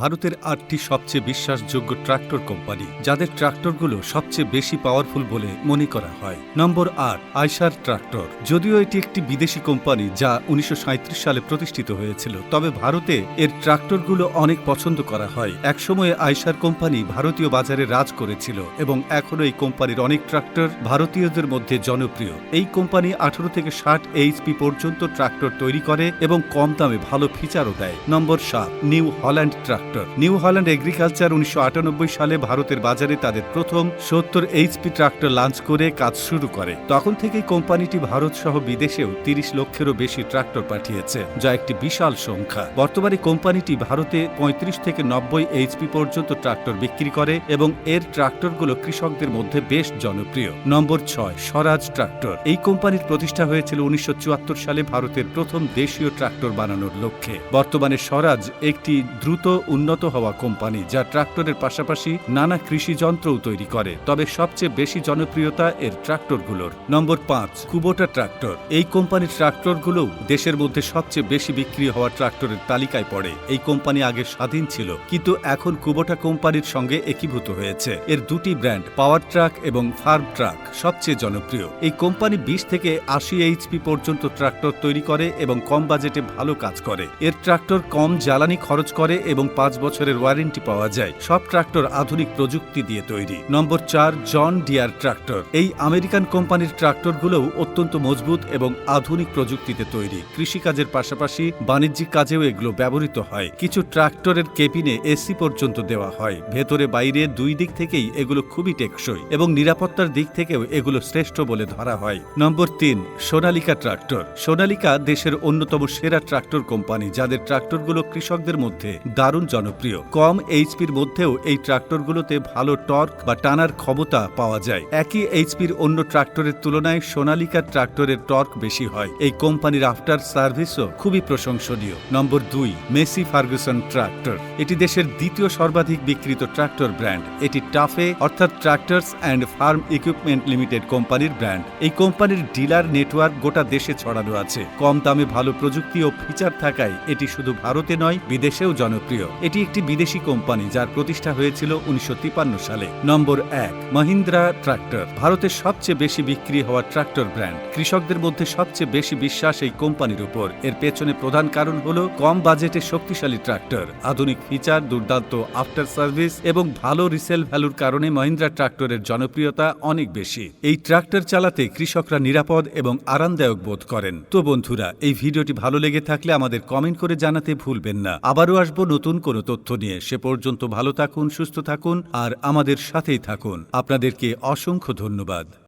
ভারতের আটটি সবচেয়ে বিশ্বাসযোগ্য ট্রাক্টর কোম্পানি, যাদের ট্রাক্টরগুলো সবচেয়ে বেশি পাওয়ারফুল বলে মনে করা হয়। নম্বর আট, আইসার ট্রাক্টর। যদিও এটি একটি বিদেশি কোম্পানি যা উনিশশো সাঁইত্রিশ সালে প্রতিষ্ঠিত হয়েছিল, তবে ভারতে এর ট্রাক্টরগুলো অনেক পছন্দ করা হয়। একসময়ে আইসার কোম্পানি ভারতীয় বাজারে রাজ করেছিল এবং এখনও এই কোম্পানির অনেক ট্রাক্টর ভারতীয়দের মধ্যে জনপ্রিয়। এই কোম্পানি আঠারো থেকে ষাট এইচপি পর্যন্ত ট্রাক্টর তৈরি করে এবং কম দামে ভালো ফিচারও দেয়। নম্বর সাত, New Holland tractor. New Holland agriculture উনিশশো আটানব্বই সালে ভারতের বাজারে তাদের প্রথম সত্তর এইচপি ট্রাক্টর লঞ্চ করে কাজ শুরু করে। তখন থেকেই কোম্পানিটি ভারত সহ বিদেশেও তিরিশ লক্ষেরও বেশি ট্রাক্টর পাঠিয়েছে, যা একটি বিশাল সংখ্যা। বর্তমানে কোম্পানিটি ভারতে পঁয়ত্রিশ থেকে নব্বই এইচপি পর্যন্ত ট্রাক্টর বিক্রি করে এবং এর ট্রাক্টরগুলো কৃষকদের মধ্যে বেশ জনপ্রিয়। নম্বর ছয়, স্বরাজ ট্রাক্টর। এই কোম্পানির প্রতিষ্ঠা হয়েছিল উনিশশো চুয়াত্তর সালে ভারতের প্রথম দেশীয় ট্রাক্টর বানানোর লক্ষ্যে। বর্তমানে স্বরাজ একটি দ্রুত উন্নত হওয়া কোম্পানি যা ট্রাক্টরের পাশাপাশি নানা কৃষি যন্ত্রও তৈরি করে। তবে সবচেয়ে বেশি জনপ্রিয়তা এর ট্রাক্টরগুলোর। নম্বর পাঁচ, কুবোটা ট্রাক্টর। এই কোম্পানির ট্রাক্টরগুলোও দেশের মধ্যে সবচেয়ে বেশি বিক্রি হওয়া ট্রাক্টরের তালিকায় পড়ে। এই কোম্পানি আগে স্বাধীন ছিল, কিন্তু এখন কুবোটা কোম্পানির সঙ্গে একীভূত হয়েছে। এর দুটি ব্র্যান্ড, পাওয়ার ট্রাক এবং ফার্ম ট্রাক, সবচেয়ে জনপ্রিয়। এই কোম্পানি বিশ থেকে আশি এইচপি পর্যন্ত ট্রাক্টর তৈরি করে এবং কম বাজেটে ভালো কাজ করে। এর ট্রাক্টর কম জ্বালানি খরচ করে এবং পাঁচ বছরের ওয়ারেন্টি পাওয়া যায়। সব ট্রাক্টর আধুনিক প্রযুক্তি দিয়ে তৈরি। নম্বর চার, জন ডিয়ার ট্রাক্টর। এই আমেরিকান কোম্পানির ট্রাক্টরগুলোও অত্যন্ত মজবুত এবং আধুনিক প্রযুক্তিতে তৈরি। কৃষিকাজের পাশাপাশি বাণিজ্যিক কাজেও এগুলো ব্যবহৃত হয়। কিছু ট্রাক্টরের কেবিনে এসি পর্যন্ত দেওয়া হয়। ভেতরে বাইরে দুই দিক থেকেই এগুলো খুবই টেকসই এবং নিরাপত্তার দিক থেকেও এগুলো শ্রেষ্ঠ বলে ধরা হয়। নম্বর তিন, সোনালিকা ট্রাক্টর। সোনালিকা দেশের অন্যতম সেরা ট্রাক্টর কোম্পানি, যাদের ট্রাক্টরগুলো কৃষকদের মধ্যে দারুণ জনপ্রিয়। কম এইচপির মধ্যেও এই ট্রাক্টরগুলোতে ভালো টর্ক বা টানার ক্ষমতা পাওয়া যায়। একই এইচপির অন্য ট্রাক্টরের তুলনায় সোনালিকা ট্রাক্টরের টর্ক বেশি হয়। এই কোম্পানির আফটার সার্ভিসও খুবই প্রশংসনীয়। নম্বর দুই, মেসি ফার্গুসন ট্রাক্টর। এটি দেশের দ্বিতীয় সর্বাধিক বিক্রিত ট্রাক্টর ব্র্যান্ড। এটি টাফে, অর্থাৎ Tractors and Farm Equipment Limited কোম্পানির ব্র্যান্ড। এই কোম্পানির ডিলার নেটওয়ার্ক গোটা দেশে ছড়ানো আছে। কম দামে ভালো প্রযুক্তি ও ফিচার থাকায় এটি শুধু ভারতে নয়, বিদেশেও জনপ্রিয়। এটি একটি বিদেশি কোম্পানি যার প্রতিষ্ঠা হয়েছিল উনিশশো সালে। নম্বর এক, মহিন্দ্রা ট্রাক্টর ভারতের সবচেয়ে বেশি বিক্রি হওয়া ট্রাক্টর ব্র্যান্ড। কৃষকদের মধ্যে সবচেয়ে বেশি বিশ্বাস এই কোম্পানির উপর। এর পেছনে প্রধান কারণ হল কম বাজেটে শক্তিশালী ট্রাক্টর আধুনিক ফিচার, দুর্দান্ত আফটার সার্ভিস এবং ভালো রিসেল ভ্যালুর কারণে মহিন্দ্রা ট্রাক্টরের জনপ্রিয়তা অনেক বেশি। এই ট্রাক্টর চালাতে কৃষকরা নিরাপদ এবং আরামদায়ক বোধ করেন। তো বন্ধুরা, এই ভিডিওটি ভালো লেগে থাকলে আমাদের কমেন্ট করে জানাতে ভুলবেন না। আবারও আসব নতুন কোনো তথ্য নিয়ে সে পর্যন্ত ভালো থাকুন, সুস্থ থাকুন আর আমাদের সাথেই থাকুন। আপনাদেরকে অসংখ্য ধন্যবাদ।